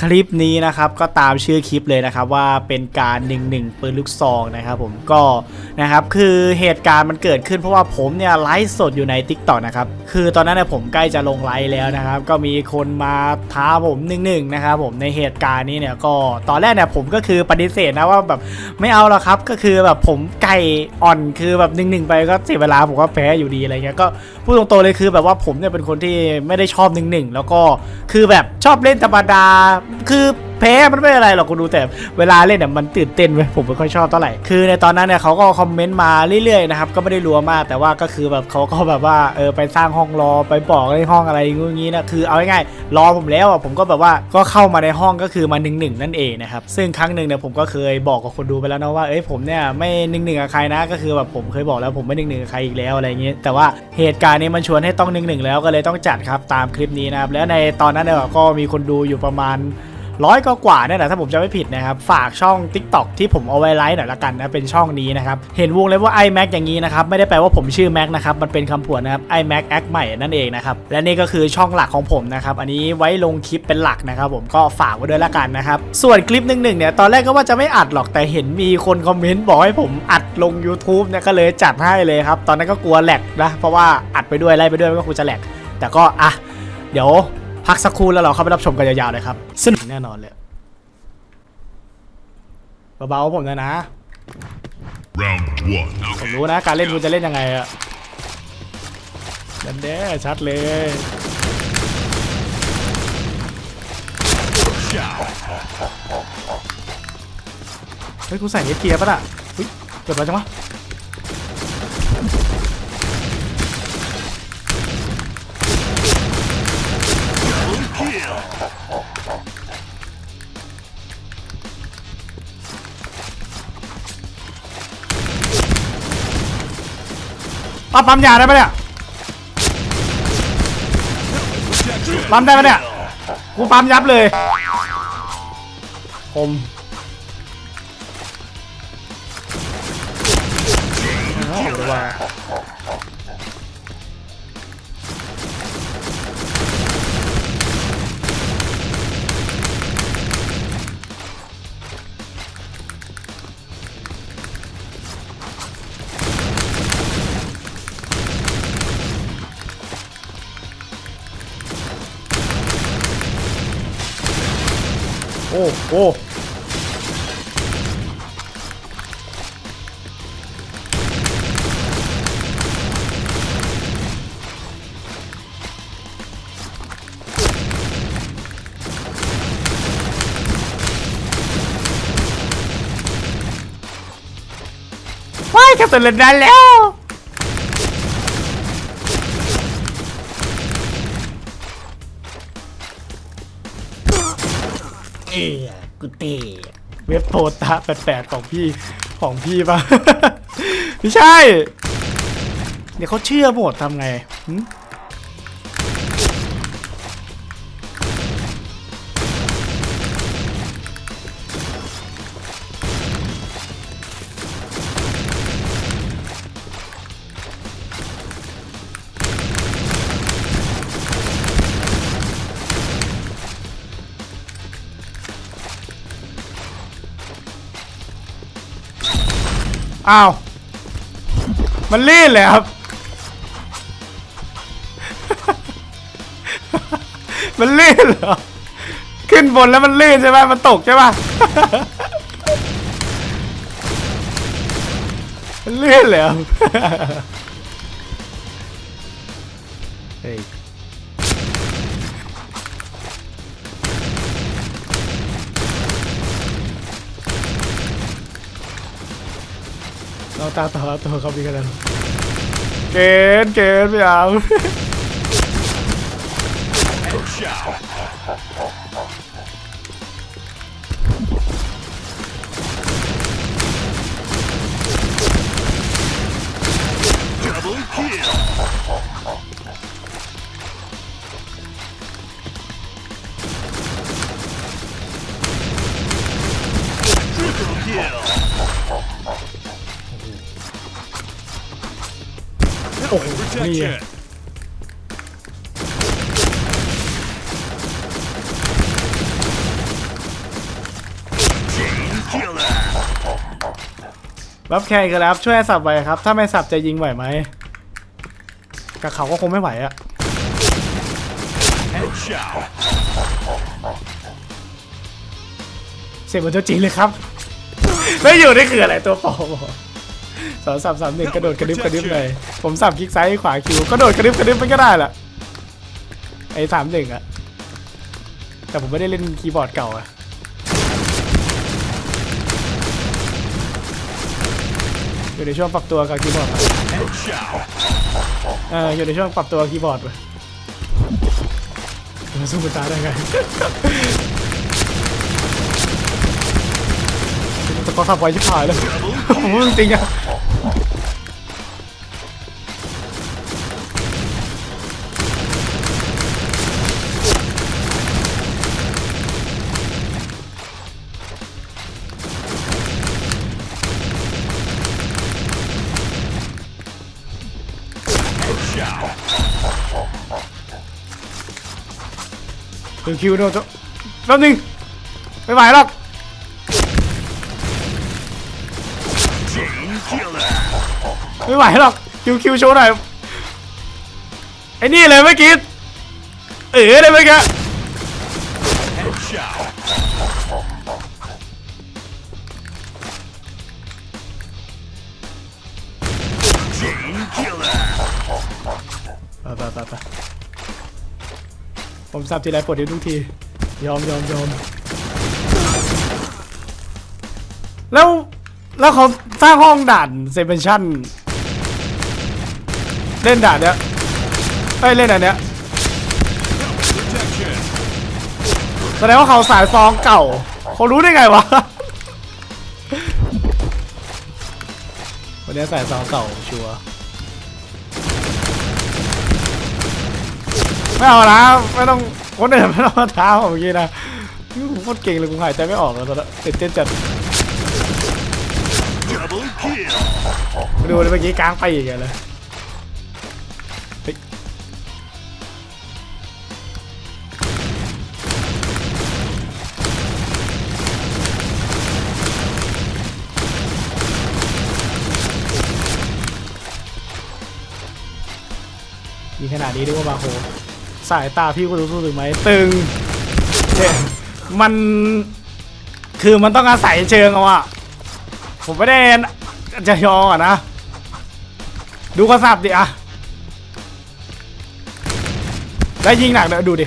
คลิปนี้นะครับก็ตามชื่อคลิปเลยนะครับว่าเป็นการ1นึปืนลูกซองนะครับผมก็นะครับคือเหตุการณ์มันเกิดขึ้นเพราะว่าผมเนี่ยไลฟ์สดอยู่ใน t ิ k t o k นะครับคือตอนนั้นเนี่ยผมใกล้จะลงไลฟ์แล้วนะครับก็มีคนมาท้าผมหนึ่งหนึ่งนะครับผมในเหตุการณ์นี้เนี่ยก็ตอนแรกเนี่ยผมก็คือปฏิเสธนะว่าแบบไม่เอาหรอกครับก็คือแบบผมไก่อ่อนคือแบบหนึ่งหนึ่งไปก็เสียเวลาผมก็แพ้อยู่ดีอะไรเงี้ยก็ พูดตรงๆเลยคือแบบว่าผมเนี่ยเป็นคนที่ไม่ได้ชอบหนึ่งหนึ่งแล้วก็คือแบบชอบเล่นธรรมดาคือ แพ้มันไม่เป็นอะไรหรอกคุณดูแต่เวลาเล่นเนี่ยมันตื่นเต้นเว้ยผมไม่ค่อยชอบเท่าไหร่คือในตอนนั้นเนี่ยเขาก็คอมเมนต์มาเรื่อยๆนะครับก็ไม่ได้รัวมากแต่ว่าก็คือแบบเขาก็แบบว่าเออไปสร้างห้องรอไปบอกในห้องอะไรอย่างงี้นะคือเอาง่ายๆรอผมแล้วอะผมก็แบบว่าก็เข้ามาในห้องก็คือมาหนึ่งหนึ่งนั่นเองนะครับซึ่งครั้งหนึ่งเนี่ยผมก็เคยบอกกับคนดูไปแล้วนะว่าเอ้ยผมเนี่ยไม่หนึ่งหนึ่งกับใครนะก็คือแบบผมเคยบอกแล้วผมไม่หนึ่งหนึ่งกับใครอีกแล้วอะไรอย่างงี้แต่ว่าเหตุการณ์นี้มันชวนให้ต้องหนึ่งหนึ่งแล้วก็เลยต้องจัดครับตามคลิปนี้นะครับแล้วในตอนนั้นเนี่ยก็มีคนดูอยู่ประมาณ ร้อยก็กว่าเนี่ยแหละถ้าผมจะไม่ผิดนะครับ ฝากช่อง TikTok ที่ผมเอาไว้ไลฟ์หน่อยละกันนะ เป็นช่องนี้นะครับ เห็นวงเล็บว่า iMac อย่างนี้นะครับ ไม่ได้แปลว่าผมชื่อ Mac นะครับ มันเป็นคำผวนนะครับ iMac Act ใหม่นั่นเองนะครับ และนี่ก็คือช่องหลักของผมนะครับ อันนี้ไว้ลงคลิปเป็นหลักนะครับ ผมก็ฝากไว้ด้วยละกันนะครับ ส่วนคลิปหนึ่งๆเนี่ย ตอนแรกก็ว่าจะไม่อัดหรอก แต่เห็นมีคนคอมเมนต์บอกให้ผมอัดลง YouTube เนี่ย ก็เลยจัดให้เลยครับ ตอนนั้นก็กลัวแหลกนะ เพราะว่าอัดไปด้วยไล่ไปด้วยมันก็คงจะแหลก แต่ก็อะ เดี๋ยว พักสักครู่แล้วเราเข้าไปรับชมกันยาวๆเลยครับสนุกแน่นอนเลยเบาๆผมนะนะ Round one. ผมรู้นะการเล่นคุณจะเล่นยังไงอะดันเด้ชัดเลยเฮ้ยกูใส่เอสเกียร์ป่ะน่ะเฮ้ยเกิดอะไรจังวะ ปั๊มปั๊มยาได้ปะเนี่ยปั๊มได้ปะเนี่ยกูปั๊มยับเลยผมเอาดีกว่า โอ้ว้ายแค่ตัวเล่นได้แล้วเอ้ย กูเตะเว็บโทตาแปดๆของพี่ของพี่ปะ ไม่ใช่ เดี๋ยวเขาเชื่อหมดทำไง อ้าว มันลื่นเลยครับ มันลื่นเหรอ ขึ้นบนแล้วมันลื่นใช่ไหมมันตกใช่ไหมมันลื่นเลยครับ ตาต่อตัวเขามีกันแล้วเกณฑ์เกณฑ์ไม่เอา โอ้โหนี่รับแขกอีกันแล้วครับช่วยสับไปครับ ถ้าไม่สับจะยิงไหวไหมกับเขาก็คงไม่ไหวอะเสร็จเหมือนตัวจริงเลยครับ ไม่อยู่นี่คืออะไรตัวปลอมอ สองสามสามหนึ่งกระโดดกระดึบกระดึบเลย ผมสับคลิกซ้ายขวาคิวกระโดดกระดึบกระดึบมันก็ได้แหละไอ้สามหนึ่งอะแต่ผมไม่ได้เล่นคีย์บอร์ดเก่าอะอยู่ในช่วงปรับตัวกับคีย์บอร์ดอะ Headshot. เอออยู่ในช่วงปรับตัวคีย์บอร์ดไปมาสู้คุณตาได้ไงแต่ก็ขับไวชิบหายเลยผมพูดจริงๆอะ ถึงคิวโดนจะแป๊บนึงไม่ไหวหรอกไม่ไหวหรอกคิวคิวโชว์หน่อยไอ้นี่เลยเมื่อกี้เออเลยเมื่อกี้ไปไปไปไป ผมสับทีไรปวดนิ้วทุกที ยอมยอมยอมแล้ว แล้วเขาสร้างห้องด่านเซเ n นชั่น เล่นด่านเนี้ยเอ้ย เล่นอันเนี้ยแสดงว่าเขาสายซองเก่า เขารู้ได้ไงวะ วันนี้สายซองเก่าชัวร์ ไม่เอานะไม่ต้องคนอื่นไม่ต้องมาท้าผมเมื่อกี้นะโคตรเก่งเลยกูหายใจไม่ออกแล้วตอนนั้นตื่นเต้นจัดมาดูเลยเมื่อกี้กลางไปอีกไงเลยเฮ้ยมีขนาดนี้ด้วยว่าบาโฮ สายตาพี่ก็รู้สึกไหมตึงมันคือมันต้องอาศัยเชิงเอาอะผมไม่ได้จะยอมอะนะ ดูกระสับดิอะได้ยิงหนักเดี๋ยวดูดิ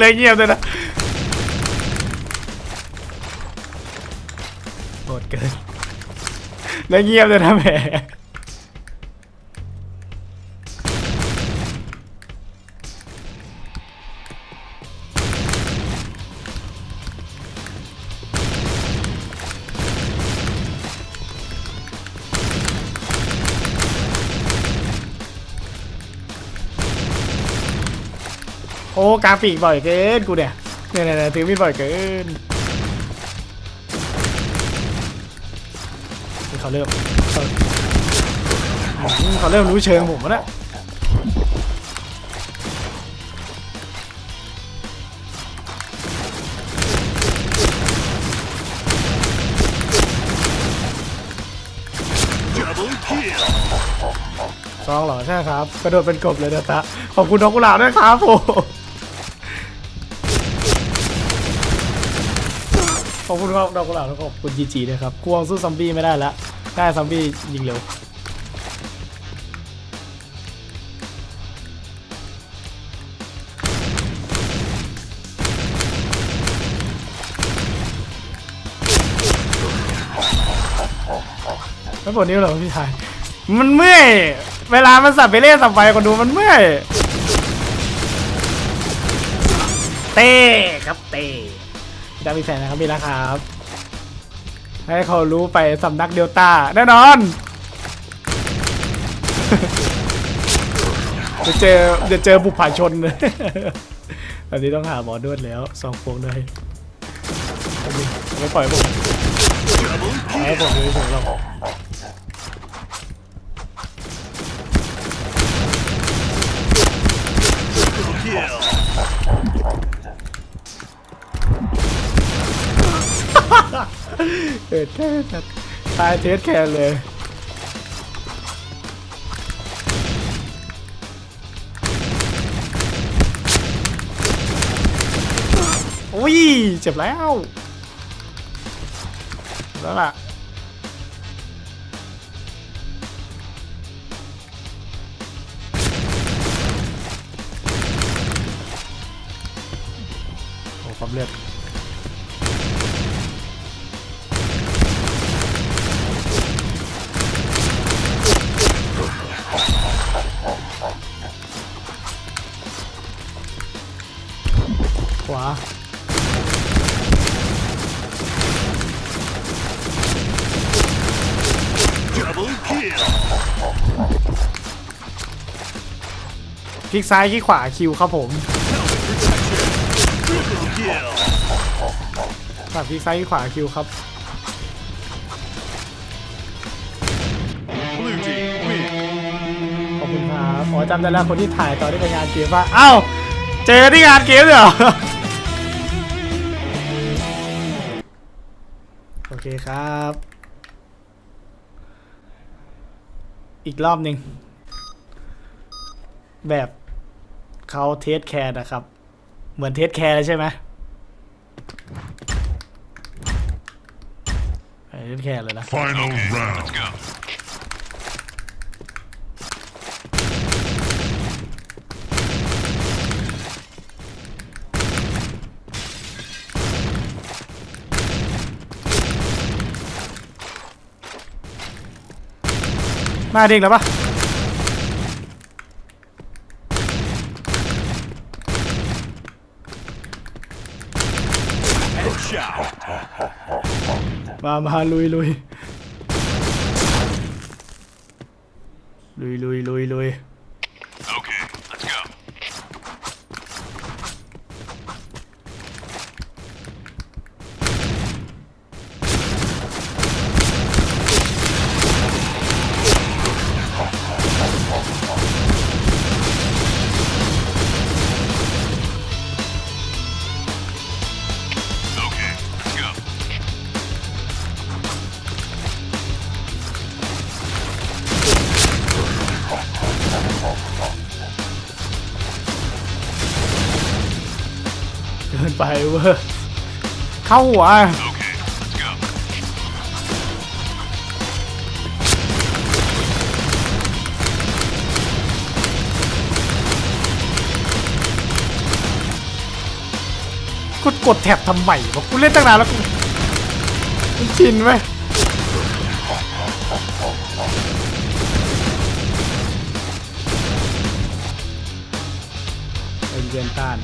เลยเงียบเลยนะโหดเกินเลยเงียบเลยนะแหม อ้กลางปีกบ่อยเกินกูเนี่ยเนี่ยเนี่ยถือมีดบ่อยเกินเขาเริ่มเขาอืมเขาเริ่มรู้เชิงผมแล้วนะซองเหรอใช่ครับ กระโดดเป็นกบเลยนะตะขอบคุณน้องกุหลาบด้วยครับผม ขอบคุณครับน้องกุหลาบแล้วขอบคุณจีจีด้วยครับควงสู้ซอมบี้ไม่ได้แล้วได้ซอมบี้ยิงเร็วไม่ปวดนิ้วเหรอพี่ชาย มันเมื่อย เวลามันสับไปเล่นสับไปคนดูมันเมื่อย เต้ครับเต้ จะมีแฟนนะครับมีแล้วครับ ให้เขารู้ไปสำนักเดลต้าแน่นอนจะเจอจะเจอบุปผาชนเลยอันนี้ต้องหาหมอนวดแล้วสองพวงเลยไม่ปล่อยผม Double ให้ผม kill. เลยผมหรอก Triple kill. เออแค่ตายเทสแคนเลยอุ้ยเจ็บแล้ว แล้วล่ะโอ้ความเลือด วาคลิกซ้ายคลิกขวาคิวครับผม Triple kill. แบบคลิกซ้ายคลิกขวาคิวครับ ขอบคุณครับอ๋อจำได้แล้วคนที่ถ่ายตอนที่ไปงานเกมว่า เอ้า เจอที่งานเกมเลยเหรอ เคครับ อีกรอบหนึ่ง แบบเขาเทสแคร์นะครับ เหมือนเทสแคร์เลยใช่ไหมเทสแคร์เลยนะ Final round. มาเด้งแล้วปะมามาลุยลุยลุยลุยลุยลุย กินไปเวอร์เข้าหัวกดกดแท็บทำไมวะกูเล่นตั้งนานแล้วกูชินไหมเป็นเวียนต้าน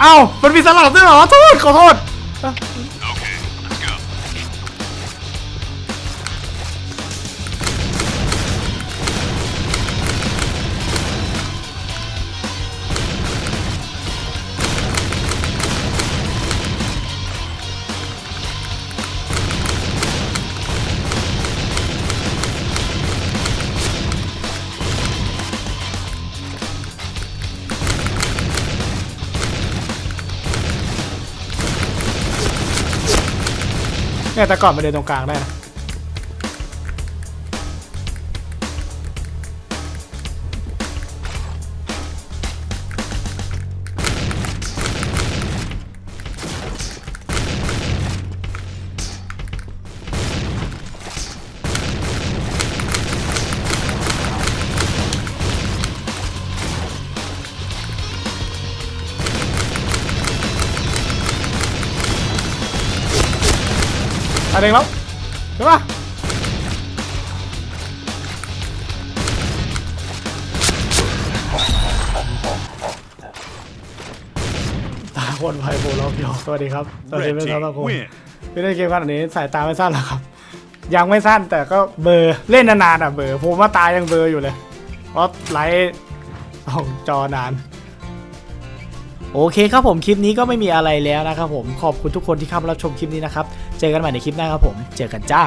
เอ้ามันมีสลับด้วยเหรอโทษขอโทษ เนี่ยแต่ก่อนมาเดินตรงกลางได้นะ อะไรแล้วใช่ปะตาคนไพโบล็อกหยอกสวัสดีครับสวัสดี Red เป็น team ทั้งสองคน win. ไม่ได้เกมขนาดนี้สายตาไม่สั้นหรอกครับ ยังไม่สั้นแต่ก็เบลอร์เล่นนานๆอะเบลอร์ผมว่าตายังเบลอร์อยู่เลย เพราะไลท์ส่องจอนานโอเคครับผมคลิปนี้ก็ไม่มีอะไรแล้วนะครับผมขอบคุณทุกคนที่เข้ามารับชมคลิปนี้นะครับ เจอกันใหม่ในคลิปหน้าครับผม เจอกันจ้า